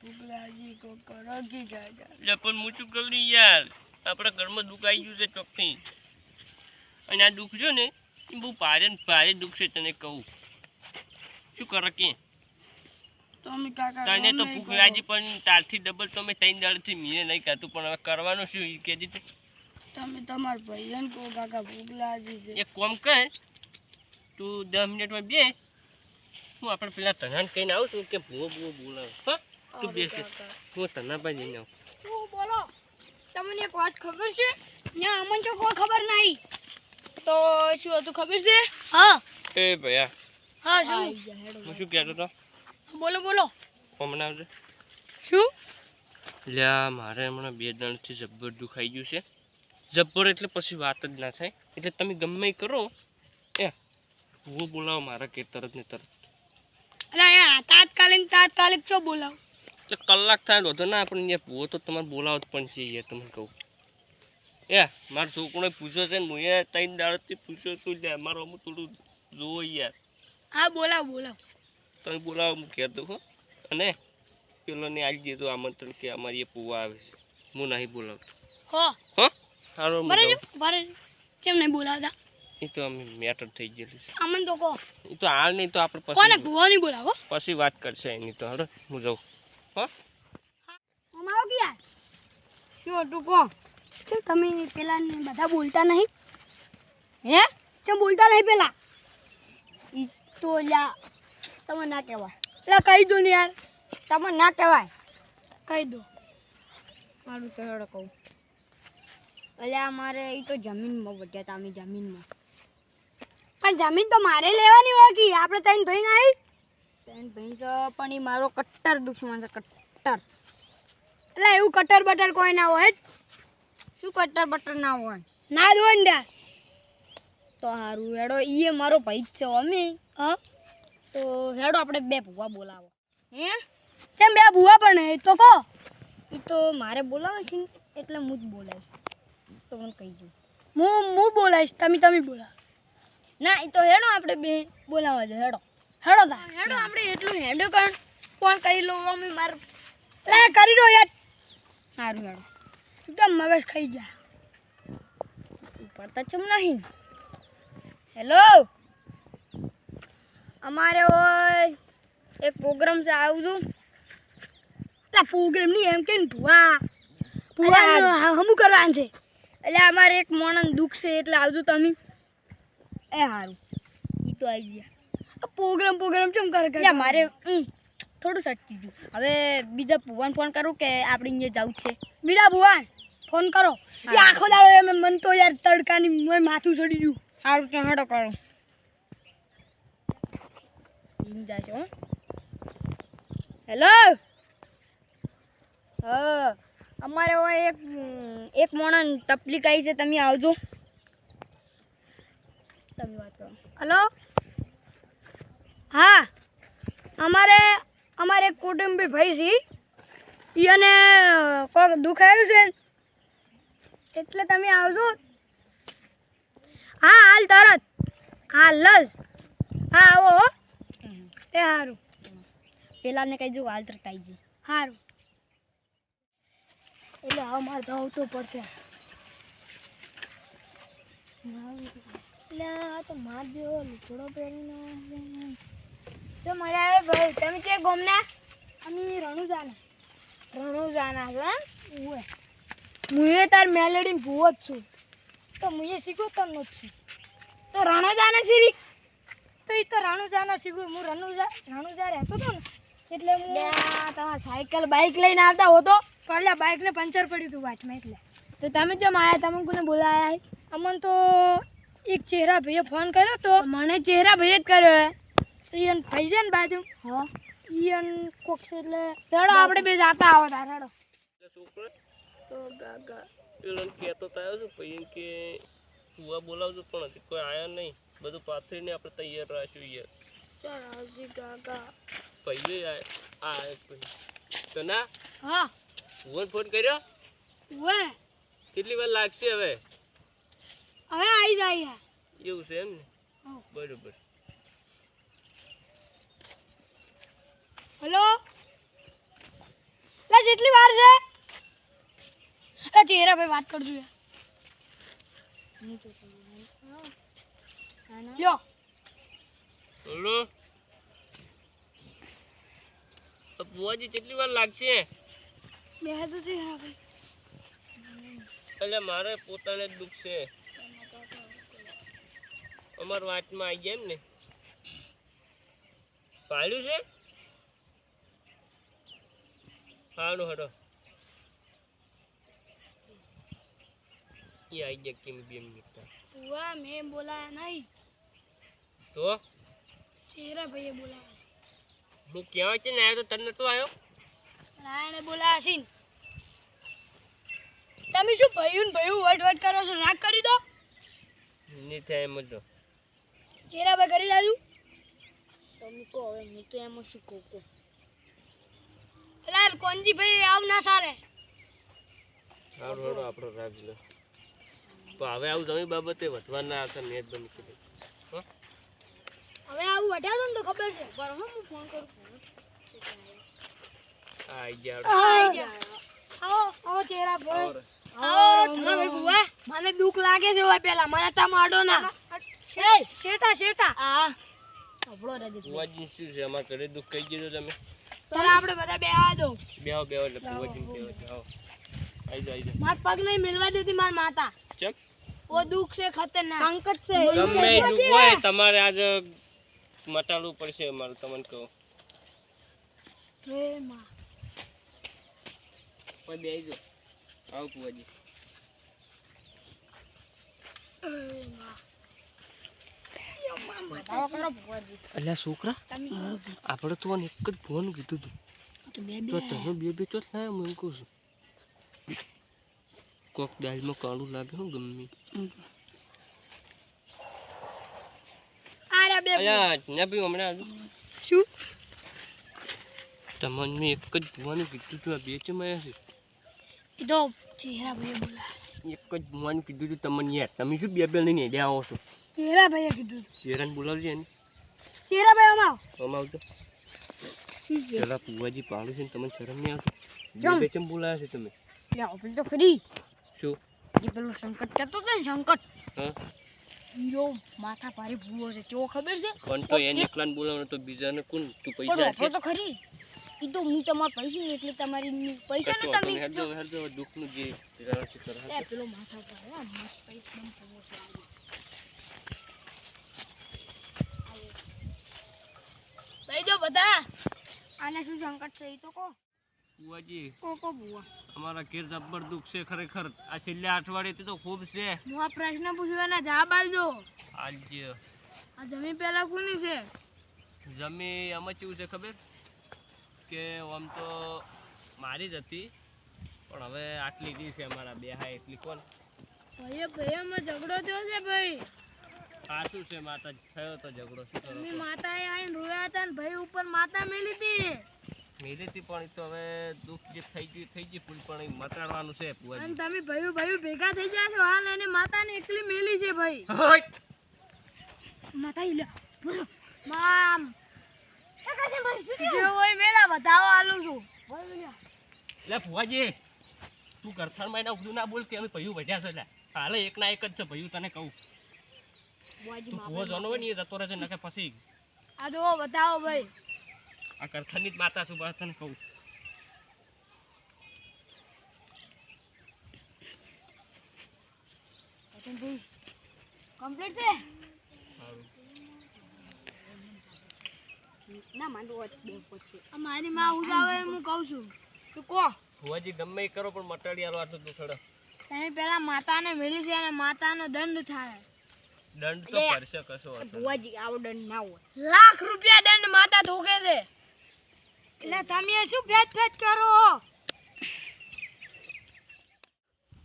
ભૂખ કોક કરગી જાય એટલે પણ હું શું કરી યાર? આપણા ઘરમાં દુઃખ આવી ગયું છે ચોખ્ખી. અને આ દુઃખ છે ને એ બહુ ભારે ભારે દુઃખ છે તને કહું. શું કરે કે? તને તો ભૂખ લાગી પણ તારથી ડબલ તો મેં ત્રણ દાડથી મીને નહીં ખાતું પણ હવે કરવાનું શું એ કે દીધું? તમે તમારા ભાઈને કહો કાકા ભૂખ લાગી છે. એક કોમ કર તું દસ મિનિટમાં બે હું આપણે પેલા તને કહીને આવું છું કે ભૂવો ભૂવો બોલાવ. હા? તું બેસી. હું તના ભાઈ જઈને આવું. બોલો? તમને એક વાત ખબર છે? ના અમન તો કોઈ ખબર નહીં. તો શું હતું ખબર છે? હા. એ ભયા હા શું? હું શું કહેતો તો બોલો બોલો. હમણાં આવજે શું? લ્યા મારે હમણાં બે દાણથી જબ્બર દુખાઈ ગયું છે. જબ્બર એટલે પછી વાત જ ના થાય. એટલે તમે ગમે કરો. એ હું બોલાવો મારા કે તરત ને તરત. અલા તાત્કાલિક તાત્કાલિક ચો બોલાવ? એટલે કલાક થાય વધો ના પણ અહીંયા ભૂવો તો તમારે બોલાવો જ પણ છે યાર તમને કહું. એ મારો છોકરો પૂછ્યો છે ને હું એ ત્રણ દાડથી પૂછ્યો છું લે મારો અમુક થોડું જોવો યાર. હા બોલાવ બોલાવ. તમે બોલાવો હું કહેતો હો. અને પેલોને આવી દીધું આમંત્રણ કે અમારી એ પૂવા આવે છે. હું નહીં બોલાવતો. હો. હો? સારો કેમ નહીં બોલાવતા? એ તો અમે મેટર થઈ ગયેલું છે. અમને તો કહો. એ તો હાલ નહીં તો આપણે કોને પછી ભૂવા નહીં બોલાવો? પછી વાત કરશે એની તો હાલો હું જાઉં. હો અમારો ગયા? શું હતું શું તમે પેલા બધા બોલતા નહીં? હે? કેમ બોલતા નહીં પેલા? ઈ તો લ્યા તમે ના કહેવાય. એટલે કહી દો ને યાર. તમે ના કહેવાય. કહી દો. મારું તો હેડો કહું. અલ્યા અમારે એ તો જમીનમાં વધ્યા હતા અમે જમીનમાં. પણ જમીન તો મારે લેવાની હોય કે આપણે ત્રણ ભાઈ ના આવી ત્રણ ભાઈ છે પણ એ મારો કટ્ટર દુશ્મન છે કટ્ટર. એટલે એવું કટર બટર કોઈ ના હોય શું કટર બટર ના હોય? ના જ હોય ને તો સારું હેડો એ મારો ભાઈ જ છે અમે. હા? તો હેડો આપણે બે ભૂવા બોલાવો. હે? કેમ બે ભૂવા પણ એ તો કહો. એ તો મારે બોલાવે છે એટલે હું જ બોલાવીશ તો મને કહી દઉં હું હું બોલાવીશ તમે તમે બોલાવ. ના એ તો હેડો આપણે બે બોલાવવા જો હેડો. હેડો તા. હેડો આપણે એટલું હેડો કણ ફોન કરી લો મમ્મી માર લે કરી દો યાર. સારું હેડો. એકદમ મગજ ખાઈ જા પડતા ચમ નહીં. હેલો. અમારે ઓય એક પ્રોગ્રામ છે આવું છું. એટલે પ્રોગ્રામ નહીં એમ કે ભુવા? ભુવા હમું કરવાનું છે. એટલે અમારે એક મોણન દુઃખ છે એટલે આવજો તમે. એ સારું એ તો આવી ગયા. પ્રોગ્રામ પ્રોગ્રામ કેમ કરે એટલે મારે થોડું સટકી ગયું. હવે બીજા ભુવાને ફોન કરું કે આપણે અહીંયા જવું છે? બીજા ભુવાન ફોન કરો. એ આખો દાડો એમ મન તો યાર તડકાની મોય માથું ચડી ગયું. સારું તો હેડો કરો. છો હેલો હા. અમારે હોય એક એક મોણન તકલીફ આવી છે તમે આવજો. તમે વાત કરો. હલો હા અમારે અમારે એક કુટુંબી ભાઈ છે એને કોઈક દુખાયું છે એટલે તમે આવજો. હા હાલ તરત. હાલ લસ હા આવો એ સારું પેલાને કહી દઉં હાલ તરત આવી જાય સારું એટલે હવે મારે તો તો પડશે. એટલે આ તો માર જેવો લુગડો પહેરીને તો મજા આવે ભાઈ તમે છે ગોમના? અમે રણુજાના. રણુજાના છો એમ? ઉવે. મુએ તાર મેલેડી ભૂવો જ છું. તો મુએ શીખો તને જ છું. તો રણુજાના શીરી? તો એ તો રણુજાના શીખું. હું રણુજા રણુજા રહેતો હતો ને એટલે હું તમારા સાયકલ બાઇક લઈને આવતા હોતો એટલે બાઇકને પંચર પડ્યું હતું વાટમાં એટલે. તો તમે કેમ આવ્યા તમે કોને બોલાયા? અમને તો એક ચહેરા ભાઈએ ફોન કર્યો તો મને ચહેરા ભાઈએ જ કર્યો હે. ઈયન ભાઈ છે ને બાજુ? હા. ઈયન કોક છે એટલે ચાલો આપણે બે જાતા આવો તાર હેડો છોકરો તો ગાગા. પેલો કહેતો તો છે એમ કે કુવા બોલાવજો પણ હજી કોઈ આવ્યા નહીં. બધું પાથરીને આપણે તૈયાર રાખ્યું યાર ચાલ આવજી ગાગા. ભાઈ આ આ પછી. તો ના? હા. ફોન ફોન કર્યો? વે કેટલી વાર લાગશે હવે? હવે આવી જાય એવું છે એમ ને? હા. બરોબર. હલો? જેટલી વાર છે? અરે ચહેરા ભાઈ વાત કરજો યાર. લ્યો. હલો તો બુઆજી કેટલી વાર લાગશે? બે તો ચહેરા ભાઈ એટલે મારે પોતાને જ દુઃખ છે. અમાર વાતમાં આવી ગયા એમ ને. પાડ્યું છે? સારું હડો. એ આવી જાય કેમ બે મિનિટ પુઆ મેં બોલાયા નહીં. તો? ચહેરા ભાઈએ બોલાયા હું કહેવાય છે ને આવ્યો તો તને નતો આવ્યો રાયણે બોલાયા છે ને. તમે શું ભયું ને ભયું વટ વટ કરો છો? રાગ કરી દો. નહીં થાય એમ જ ચેરા ભાઈ કરી દાદુ તમે કહો હવે હું તો એમ શું કહો. લાલ કોનજી ભાઈ આવ ના સારે સારું હડો આપણો રાજ લે. તો હવે આવું જમી બાબતે વધવા ના મેં જ બંધ કરી હો? હવે આવું વટાડો ને તો ખબર છે. પર હું ફોન કરું. આ આવી જાય આઈ ગયા આવો. આવો ચહેરા ભાઈ આવો તમે ભાઈ બુઆ મને દુઃખ લાગે છે ઓય પેલા. મને તા માડો ના. શેઠ, શેઠા શેઠા. આ સભળો રજત ફુવાજી શું છે? અમાર ઘરે દુઃખ કહી ગયો તમે. ચાલો આપણે બધા બે આ દો બેહો બેહો એટલે ફુવાજી બેહો. જાઓ જા આઈ જા માર પગ નહીં મિલવા દેતી માર માતા. ચમ? ઓ દુઃખ છે ખતરનાક. સંકટ છે ગમે એ હોય તમારે આજે મટાડવું પડશે મારું તમને કહું. રે માં કોઈ બે જો આવો ફુવાજી એ માં બતાવો કરો ભગવાનજી એટલે છોકરા આપણે તો એક જ ફોન કીધું હતું તો તમે બે બે ચોથ લાયા હું એમ કહું છું. કોક દાળમાં કાળું લાગે હું ગમે. તમને એક જ ભુવાનું કીધું હતું આ બે છે. બોલાયા એક જ ભુવાનું કીધું હતું તમને યાર. તમે શું બે બે લઈને હેડ્યા આવો છો? ચહેરા ભાઈએ કીધું ચેરાને બોલાવજે એને. ચહેરા ભાઈ અમાવ અમાવ તો પેલા પુવાજી પાડું છે ને તમને શરમ નહીં આવતી? બે ચમ બોલાયા છે તમે? લે આપણે તો ખરી શું? એ પેલું સંકટ કહેતો હતો ને સંકટ. હા. હીરો માથા ભારે ભૂવો છે. તેઓ ખબર છે? પણ તો એને એકલાને બોલાવવાનો તો બીજાને કોણ તું પૈસા છે તો ખરી. એ તો હું તમારા પૈસા એટલે તમારી પૈસા ને તમે હેડજો હેડજો દુઃખનું જે પેલો માથા ભારે મસ્ત એકદમ ભૂવો છે. લઈ જાઓ બધા. આને શું સંકટ છે એ તો કહો. પુવાજી કોકો ભૂવા અમારા ઘેર જબ્બર દુઃખ છે ખરેખર. આ છેલ્લા અઠવાડિયેથી તો ખૂબ છે. હું આ પ્રશ્ન પૂછ્યો એના જવાબ આપજો. આજે આ જમીન પેલા કોની છે? જમી આમાં કેવું છે ખબર? કે આમ તો મારી જ હતી પણ હવે આટલી દી છે અમારા બે હા એટલી કોણ? ભાઈ ભાઈ ઝઘડો થયો છે ભાઈ. આ છે માતા થયો તો ઝઘડો શું કરો અમે માતાએ આઈને રોયા હતા ને ભાઈ ઉપર માતા મેલી હતી. મેરેથી પણ તો હવે દુઃખ જે થઈ ગયું થઈ ગયું ફૂલ પણ મટાડવાનું છે અને તમે ભાઈઓ ભાઈઓ ભેગા થઈ ગયા છો હાલ એને માતાને એકલી મેલી છે ભાઈ. માતા ઈ લે બોલો. મામ. જે હોય મેલા વધાવો આલું છું. લે ફુવાજી તું એના ઉભું ના બોલ કે અમે ભયું વધ્યા છે લે હાલે એક ના એક જ છે ભયું તને કહું. તું જોનો હોય ને એ જતો રહેશે નકે પછી આ જો બતાવો ભાઈ. આ ગરથાણની જ માતા છું બસ તને કહું. કમ્પ્લીટ છે? ના માંડવો બે પછી. આ મારી માં હું કહું છું. તું કહો. ફુવાજી ગમે કરો પણ મટાડી આલો આટલું દુઃખ હડો. તમે પેલા માતાને મેલી છે અને માતાનો દંડ થાય. દંડ તો કરશે કશો ભુવાજી આવો દંડ ના હોય. લાખ રૂપિયા દંડ માતા ઠોકે છે. એટલે તમે શું ભેદ ભેદ કરો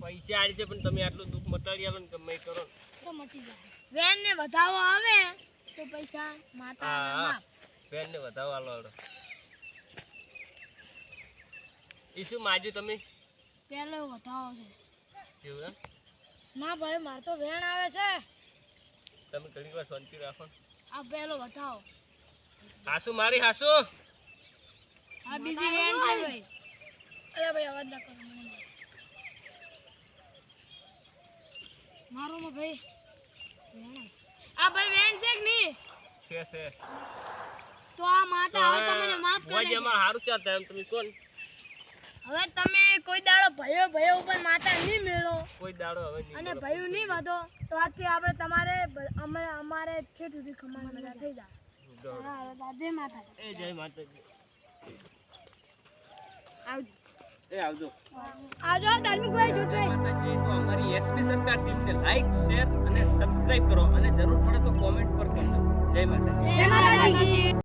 પૈસા આલી છે પણ તમે આટલું દુઃખ મટાડી આલો ને ગમે કરો તો મટી જાય. વેન ને વધાવો આવે તો પૈસા માતા બેન ને વધાવો આલો આલો. ઈ શું માજ્યું તમે? પેલો વધાવો છે. એવું ના ભાઈ માર તો વેણ આવે છે. તમે ઘણી વાર શાંતિ રાખો. આ પેલો બતાવો હાસુ મારી હાસુ. આ બીજી વેણ છે ભાઈ. ભાઈ અવાજ ના કરો મારો. માં ભાઈ. આ ભાઈ વેણ છે કે નહીં? છે છે. તો આ માતા હવે તમને માફ કરે છે. અમાર હારું ચાલતા એમ તમે કોણ હવે તમે કોઈ દાડો ભયો ભયો ઉપર માતા નહીં મેળો કોઈ દાડો હવે નહીં અને. ભયું નહીં વધો. તો આજથી આપણે તમારે અમે અમારે ઠેઠ સુધી બધા થઈ જાય. જય માતા એ જય માતાજી. આવજો. એ આવજો. આવજો ધાર્મિક જોજો માતાજી. તો અમારી એસપી સરકાર ટીમને લાઈક શેર અને સબસ્ક્રાઇબ કરો અને જરૂર પડે તો કોમેન્ટ પર કરજો જય માતાજી. જય માતાજી.